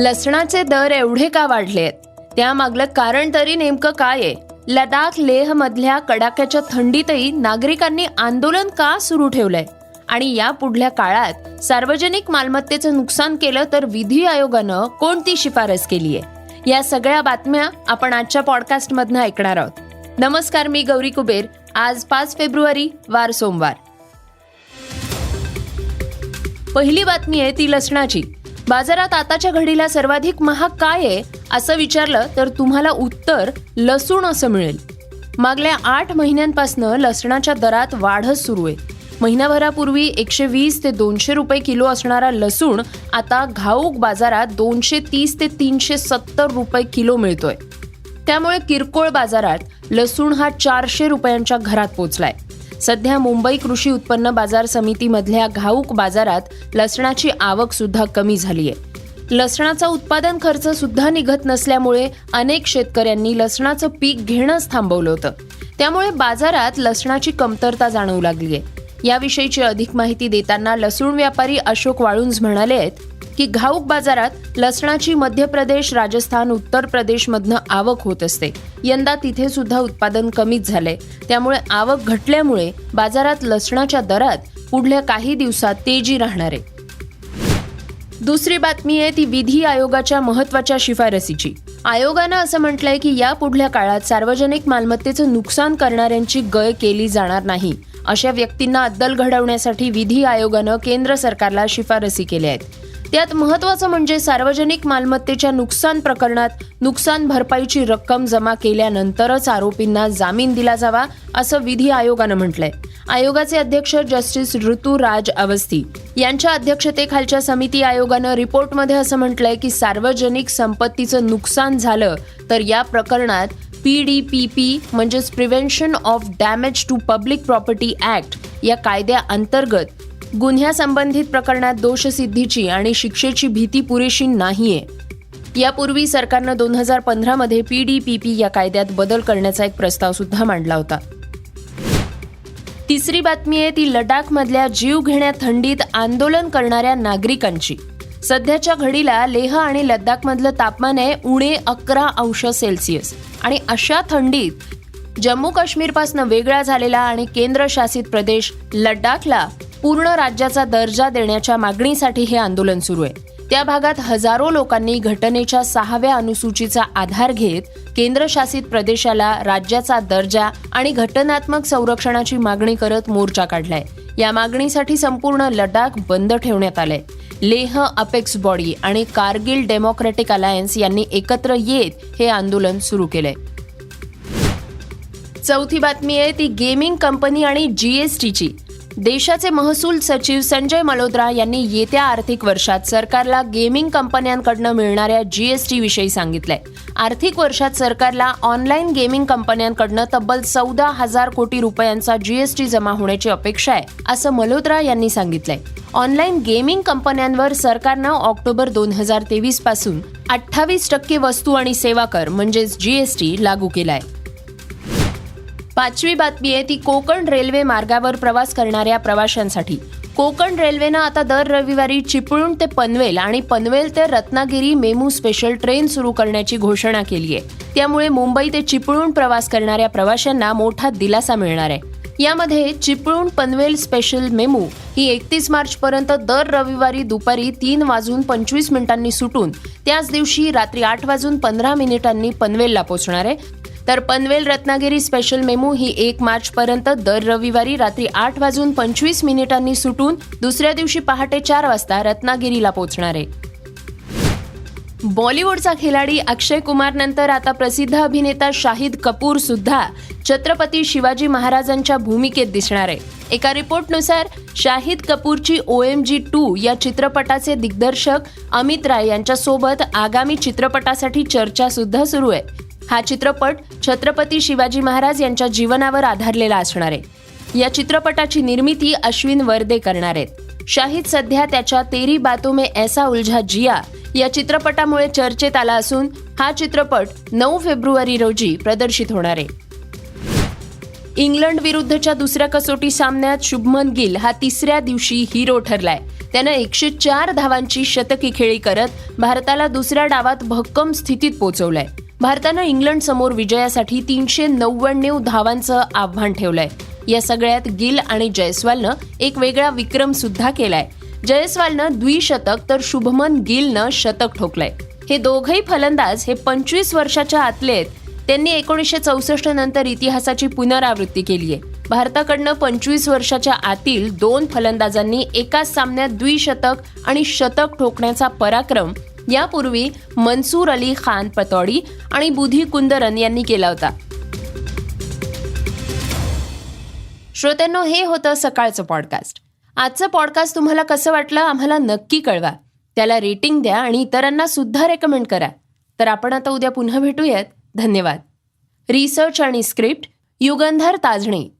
लसणाचे दर एवढे का वाढलेत? त्यामागलं कारण तरी नेमकं काय आहे? लडाख लेह मधल्या कडाक्याच्या थंडीतही नागरिकांनी आंदोलन का सुरू ठेवलंय? आणि या पुढल्या काळात सार्वजनिक मालमत्तेचं नुकसान केलं तर विधी आयोगानं कोणती शिफारस केली आहे? या सगळ्या बातम्या आपण आजच्या पॉडकास्टमधनं ऐकणार आहोत. नमस्कार मी गौरी कुबेर. आज पाच फेब्रुवारी वार सोमवार. पहिली बातमी आहे ती लसणाची. बाजारात आताच्या घडीला सर्वाधिक महाग काय आहे असं विचारलं तर तुम्हाला उत्तर लसूण असं मिळेल. मागल्या आठ महिन्यांपासनं लसणाच्या दरात वाढच सुरू आहे. महिनाभरापूर्वी एकशे वीस ते दोनशे रुपये किलो असणारा लसूण आता घाऊक बाजारात दोनशे तीस ते तीनशे सत्तर रुपये किलो मिळतोय. त्यामुळे किरकोळ बाजारात लसूण हा चारशे रुपयांच्या घरात पोचलाय. सध्या मुंबई कृषी उत्पन्न बाजार समितीमधल्या घाऊक बाजारात लसणाची आवक सुद्धा कमी झाली आहे लसणाचा उत्पादन खर्च सुद्धा निघत नसल्यामुळे अनेक शेतकऱ्यांनी लसणाचं पीक घेणंच थांबवलं होतं. त्यामुळे बाजारात लसणाची कमतरता जाणवू लागली आहे याविषयीची अधिक माहिती देताना लसूण व्यापारी अशोक वाळुंज म्हणाले आहेत की घाऊक बाजारात लसणाची मध्य प्रदेश राजस्थान उत्तर प्रदेशमधनं आवक होत असते. यंदा तिथे सुद्धा उत्पादन कमीच झालंय. त्यामुळे आवक घटल्यामुळे बाजारात लसणाच्या दरात पुढल्या काही दिवसात तेजी राहणार आहे. दुसरी बातमी आहे ती विधी आयोगाच्या महत्त्वाच्या शिफारसीची. आयोगानं असं म्हटलंय की या पुढल्या काळात सार्वजनिक मालमत्तेचं नुकसान करणाऱ्यांची गय केली जाणार नाही. अशा व्यक्तींना अद्दल घडवण्यासाठी विधी आयोगानं केंद्र सरकारला शिफारसी केल्या आहेत. त्यात महत्वाचं म्हणजे सार्वजनिक मालमत्तेच्या नुकसान प्रकरणात नुकसान भरपाईची रक्कम जमा केल्यानंतरच आरोपींना जामीन दिला जावा असं विधी आयोगानं म्हटलंय. आयोगाचे अध्यक्ष जस्टिस ऋतुराज अवस्थी यांच्या अध्यक्षतेखालच्या समिती आयोगानं रिपोर्टमध्ये असं म्हटलंय की सार्वजनिक संपत्तीचं नुकसान झालं तर या प्रकरणात पी डी पी पी म्हणजेच prevention of damage to public property act या कायद्याअंतर्गत गुन्ह्यासंबंधित प्रकरणात दोषसिद्धीची आणि शिक्षेची भीती पुरेशी नाहीये. यापूर्वी सरकारनं दोन हजार पंधरामध्ये पी डी पी पी या कायद्यात बदल करण्याचा एक प्रस्ताव सुद्धा मांडला होता. तिसरी बातमी आहे ती लडाखमधल्या जीवघेण्या थंडीत आंदोलन करणाऱ्या नागरिकांची. सध्याच्या घडीला लेह आणि लद्दाखमधलं तापमान आहे उणे अकरा अंश सेल्सिअस. आणि अशा थंडीत जम्मू काश्मीरपासून वेगळा झालेला आणि केंद्रशासित प्रदेश लडाखला पूर्ण राज्याचा दर्जा देण्याच्या मागणीसाठी हे आंदोलन सुरू आहे. त्या भागात हजारो लोकांनी घटनेच्या सहाव्या अनुसूचीचा आधार घेत केंद्रशासित प्रदेशाला राज्याचा दर्जा आणि घटनात्मक संरक्षणाची मागणी करत मोर्चा काढलाय. या मागणीसाठी संपूर्ण लडाख बंद ठेवण्यात आलंय. लेह अपेक्स बॉडी आणि कारगिल डेमोक्रेटिक अलायन्स यांनी एकत्र येत हे आंदोलन सुरू केलंय. चौथी बातमी आहे ती गेमिंग कंपनी आणि जीएसटीची देशाचे महसूल सचिव संजय मल्होत्रा यांनी येत्या आर्थिक वर्षात सरकारला गेमिंग कंपन्यांकडनं मिळणाऱ्या जीएसटी विषयी सांगितलंय. आर्थिक वर्षात सरकारला ऑनलाईन गेमिंग कंपन्यांकडनं तब्बल चौदा हजार कोटी रुपयांचा जीएसटी जमा होण्याची अपेक्षा आहे असं मल्होत्रा यांनी सांगितलंय. ऑनलाईन गेमिंग कंपन्यांवर सरकारनं ऑक्टोबर दोन हजार तेवीसपासून अठ्ठावीस टक्के वस्तू आणि सेवा कर म्हणजेच जीएसटी लागू केलाय. पाचवी बातमी आहे ती कोकण रेल्वे मार्गावर प्रवास करणाऱ्या प्रवाशांसाठी. कोकण रेल्वेनं आता दर रविवारी चिपळूण ते पनवेल आणि पनवेल ते रत्नागिरी मेमू स्पेशल ट्रेन सुरू करण्याची घोषणा केली आहे. त्यामुळे मुंबई ते चिपळूण प्रवास करणाऱ्या प्रवाशांना मोठा दिलासा मिळणार आहे. यामध्ये चिपळूण पनवेल स्पेशल मेमू ही एकतीस मार्च पर्यंत दर रविवारी दुपारी तीन वाजून पंचवीस मिनिटांनी सुटून त्याच दिवशी रात्री आठ वाजून पंधरा मिनिटांनी पनवेलला पोहोचणार आहे. तर पनवेल रत्नागिरी स्पेशल मेमू ही एक मार्च पर्यंत दर रविवारी रात्री आठ वाजून पंचवीस मिनिटांनी सुटून दुसऱ्या दिवशी पहाटे चार वाजता रत्नागिरीला पोहोचणार आहे. बॉलिवूडचा खिलाडी अक्षय कुमार नंतर आता प्रसिद्ध अभिनेता शाहिद कपूर सुद्धा छत्रपती शिवाजी महाराजांच्या भूमिकेत दिसणार आहे. एका रिपोर्टनुसार शाहिद कपूरची ओ एम जी टू या चित्रपटाचे दिग्दर्शक अमित राय यांच्यासोबत आगामी चित्रपटासाठी चर्चा सुद्धा सुरू आहे. हा चित्रपट छत्रपती शिवाजी महाराज यांच्या जीवनावर आधारलेला असणार आहे. या चित्रपटाची निर्मिती अश्विन वर्दे करणार आहेत. शाहिद सध्या त्याच्या तेरी बातो में ऐसा उलझा जिया या चित्रपटामुळे चर्चेत आला असून हा चित्रपट नऊ फेब्रुवारी रोजी प्रदर्शित होणार आहे. इंग्लंड विरुद्धच्या दुसऱ्या कसोटी सामन्यात शुभमन गिल हा तिसऱ्या दिवशी हिरो ठरलाय. त्यानं एकशे चार धावांची शतकी खेळी करत भारताला दुसऱ्या डावात भक्कम स्थितीत पोहोचवलंय भारतानं इंग्लंड समोर विजयासाठी तीनशे नव्याण्णव धावांचं आव्हान ठेवलंय. या सगळ्यात गिल आणि जयस्वालनं एक वेगळा विक्रम सुद्धा केलाय. जयस्वालनं द्विशतक तर शुभमन गिलनं शतक ठोकलंय. हे दोघही फलंदाज हे पंचवीस वर्षाच्या आतले आहेत. त्यांनी एकोणीसशे चौसष्ट नंतर इतिहासाची पुनरावृत्ती केली आहे भारताकडनं पंचवीस वर्षाच्या आतील दोन फलंदाजांनी एकाच सामन्यात द्विशतक आणि शतक ठोकण्याचा पराक्रम यापूर्वी मनसूर अली खान पतौडी आणि बुधी कुंदरन यांनी केला होता. श्रोत्यांनो हे होतं सकाळचं पॉडकास्ट आजचं पॉडकास्ट तुम्हाला कसं वाटलं आम्हाला नक्की कळवा. त्याला रेटिंग द्या आणि इतरांना सुद्धा रेकमेंड करा. तर आपण आता उद्या पुन्हा भेटूयात. धन्यवाद. रिसर्च आणि स्क्रिप्ट युगंधर ताजणे.